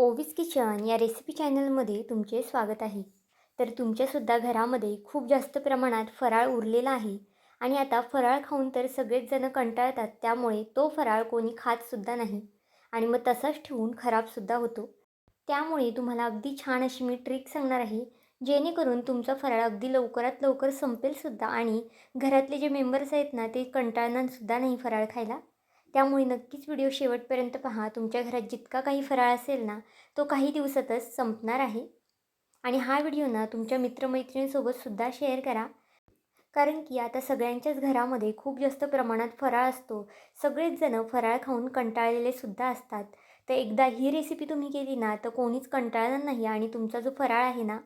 Ovis kitchen या recipe चॅनलमध्ये तुमचे स्वागत आहे. तर तुमच्यासुद्धा घरामध्ये खूप जास्त प्रमाणात फराळ उरलेला आहे आणि आता फराळ खाऊन तर सगळेच जण कंटाळतात त्यामुळे तो फराळ कोणी खातसुद्धा नाही आणि मग तसाच ठेवून खराबसुद्धा होतो. त्यामुळे तुम्हाला अगदी छान अशी मी ट्रिक सांगणार आहे जेणेकरून तुमचा फराळ अगदी लवकरात लवकर संपेलसुद्धा आणि घरातले जे मेंबर्स आहेत ना ते कंटाळणारसुद्धा नाही फराळ खायला. त्यामुळे नक्कीच व्हिडिओ शेवटपर्यंत पहा. तुमच्या घरात जितका काही फराळ असेल ना तो काही दिवसातच संपणार आहे. आणि हा व्हिडिओ ना तुमच्या मित्रमैत्रिणींसोबतसुद्धा शेअर करा. कारण की आता सगळ्यांच्याच घरामध्ये खूप जास्त प्रमाणात फराळ असतो. सगळेच जण फराळ खाऊन कंटाळलेले सुद्धा असतात. तर एकदा ही रेसिपी तुम्ही केली ना तर कोणीच कंटाळणार नाही आणि तुमचा जो फराळ आहे ना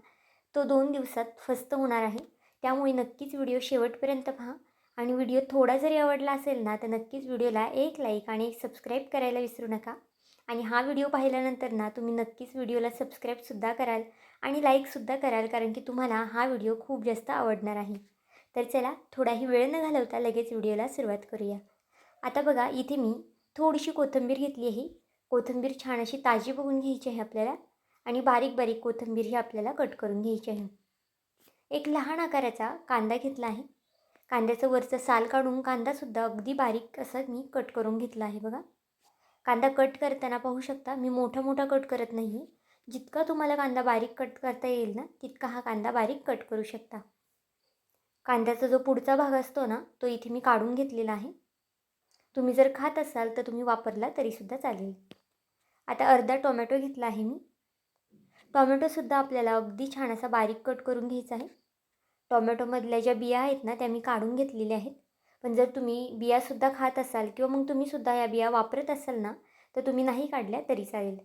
तो दोन दिवसात फस्त होणार आहे. त्यामुळे नक्कीच व्हिडिओ शेवटपर्यंत पहा. आणि व्हिडिओ थोडा जरी आवडला असेल ना तर नक्कीच व्हिडिओला एक लाईक आणि एक सबस्क्राईब करायला विसरू नका. आणि हा व्हिडिओ पाहिल्यानंतर ना तुम्ही नक्कीच व्हिडिओला सबस्क्राईबसुद्धा कराल आणि लाईकसुद्धा कराल कारण की तुम्हाला हा व्हिडिओ खूप जास्त आवडणार आहे. तर चला थोडाही वेळ न घालवता लगेच व्हिडिओला सुरुवात करूया. आता बघा इथे मी थोडीशी कोथिंबीर घेतली आहे. कोथिंबीर छान अशी ताजी बघून घ्यायची आहे आपल्याला आणि बारीक बारीक कोथिंबीर ही आपल्याला कट करून घ्यायची आहे. एक लहान आकाराचा कांदा घेतला आहे. कांद्याचं वरचं साल काढून कांदासुद्धा अगदी बारीक असं मी कट करून घेतला आहे बघा. कांदा कट करताना पाहू शकता मी मोठा मोठा कट करत नाही आहे जितका तुम्हाला कांदा बारीक कट करता येईल ना तितका हा कांदा बारीक कट करू शकता. कांद्याचा जो पुढचा भाग असतो ना तो इथे मी काढून घेतलेला आहे. तुम्ही जर खात असाल तर तुम्ही वापरला तरीसुद्धा चालेल. आता अर्धा टोमॅटो घेतला आहे मी. टोमॅटोसुद्धा आपल्याला अगदी छान असा बारीक कट करून घ्यायचा आहे. टोमॅटोमधल्या ज्या बिया आहेत ना त्या मी काढून घेतलेल्या आहेत. पण जर तुम्ही बियासुद्धा खात असाल किंवा मग तुम्हीसुद्धा या बिया वापरत असाल ना तर तुम्ही नाही काढल्या तरी चालेल.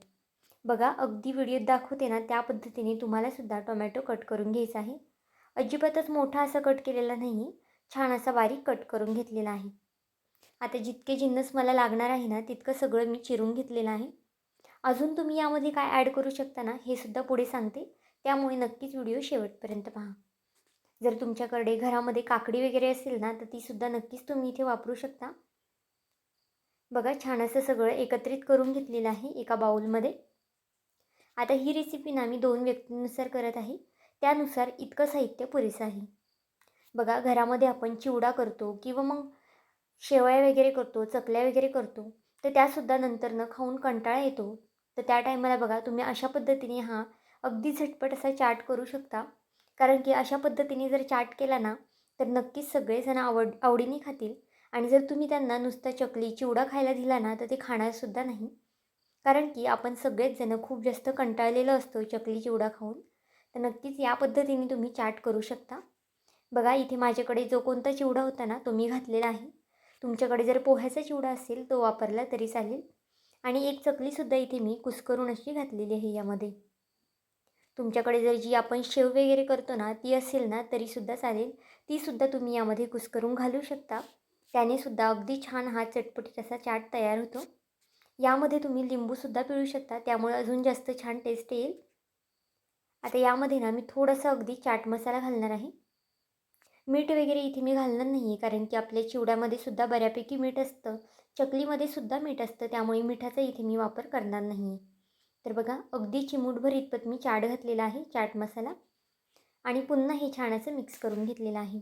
बघा अगदी व्हिडिओत दाखवते ना त्या पद्धतीने तुम्हालासुद्धा टोमॅटो कट करून घ्यायचा आहे. अजिबातच मोठा असा कट केलेला नाही छान असा बारीक कट करून घेतलेला आहे. आता जितके जिन्नस मला लागणार आहे ना तितकं सगळं मी चिरून घेतलेलं आहे. अजून तुम्ही यामध्ये काय ॲड करू शकता ना हे सुद्धा पुढे सांगते. त्यामुळे नक्कीच व्हिडिओ शेवटपर्यंत पहा. जर तुमच्याकडे घरामध्ये काकडी वगैरे असेल ना तर तीसुद्धा नक्कीच तुम्ही इथे वापरू शकता. बघा छान असं सगळं एकत्रित करून घेतलेलं आहे एका बाऊलमध्ये आता ही रेसिपी ना मी दोन व्यक्तींनुसार करत आहे. त्यानुसार इतकं साहित्य पुरेसं आहे. बघा घरामध्ये आपण चिवडा करतो किंवा मग शेवया वगैरे करतो चकल्या वगैरे करतो तर त्यासुद्धा नंतर न खाऊन कंटाळा येतो. तर त्या टायमाला बघा तुम्ही अशा पद्धतीने हा अगदी झटपट असा चाट करू शकता. कारण की अशा पद्धतीने जर चाट केला ना तर नक्कीच सगळेजण आवड आवडीने खातील. आणि जर तुम्ही त्यांना नुसता चकली चिवडा खायला दिला ना तर ते खाणारसुद्धा नाही. कारण की आपण सगळेच जण खूप जास्त कंटाळलेलं असतो चकली चिवडा खाऊन. तर नक्कीच या पद्धतीने तुम्ही चाट करू शकता. बघा इथे माझ्याकडे जो कोणता चिवडा होता ना तो मी घातलेला आहे. तुमच्याकडे जर पोह्याचा चिवडा असेल तो वापरला तरी चालेल. आणि एक चकलीसुद्धा इथे मी कुस्करून अशी घातलेली आहे यामध्ये. तुमच्याकडे जर जी आपण शेव वगैरे करतो ना ती असेल ना तरीसुद्धा चालेल. तीसुद्धा तुम्ही यामध्ये कुस्करून घालू शकता. त्यानेसुद्धा अगदी छान हा चटपटीत असा चाट तयार होतो. यामध्ये तुम्ही लिंबूसुद्धा पिळू शकता. त्यामुळे अजून जास्त छान टेस्ट येईल. आता यामध्ये ना मी थोडंसं अगदी चाट मसाला घालणार आहे. मीठ वगैरे इथे मी घालणार नाही आहे कारण की आपल्या चिवड्यामध्ये सुद्धा बऱ्यापैकी मीठ असतं. चकलीमध्ये सुद्धा मीठ असतं. त्यामुळे मिठाचा इथे मी वापर करणार नाही आहे तर बघा अगदी चिमूटभर इतपत मी चाट घातलेला आहे चाट मसाला. आणि पुन्हा हे छान असं मिक्स करून घेतलेलं आहे.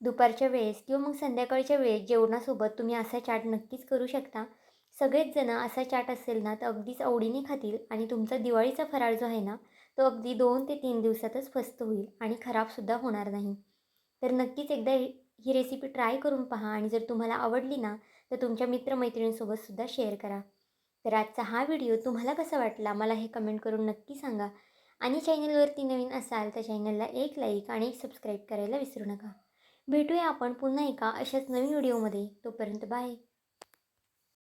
दुपारच्या वेळेस किंवा मग संध्याकाळच्या वेळेस जेवणासोबत तुम्ही असा चाट नक्कीच करू शकता. सगळेच जण असा चाट असेल ना तर अगदीच आवडीने खातील आणि तुमचा दिवाळीचा फराळ जो आहे ना तो अगदी दोन ते तीन दिवसातच फस्त होईल आणि खराबसुद्धा होणार नाही. तर नक्कीच एकदा ही रेसिपी ट्राय करून पहा आणि जर तुम्हाला आवडली ना तर तुमच्या मित्रमैत्रिणींसोबतसुद्धा शेअर करा. तर आजचा हा व्हिडिओ तुम्हाला कसा वाटला मला हे कमेंट करून नक्की सांगा. आणि चॅनलवरती नवीन असाल तर चॅनलला एक लाईक आणि एक सबस्क्राईब करायला विसरू नका. भेटूया आपण पुन्हा एका अशाच नवीन व्हिडिओमध्ये. तोपर्यंत बाय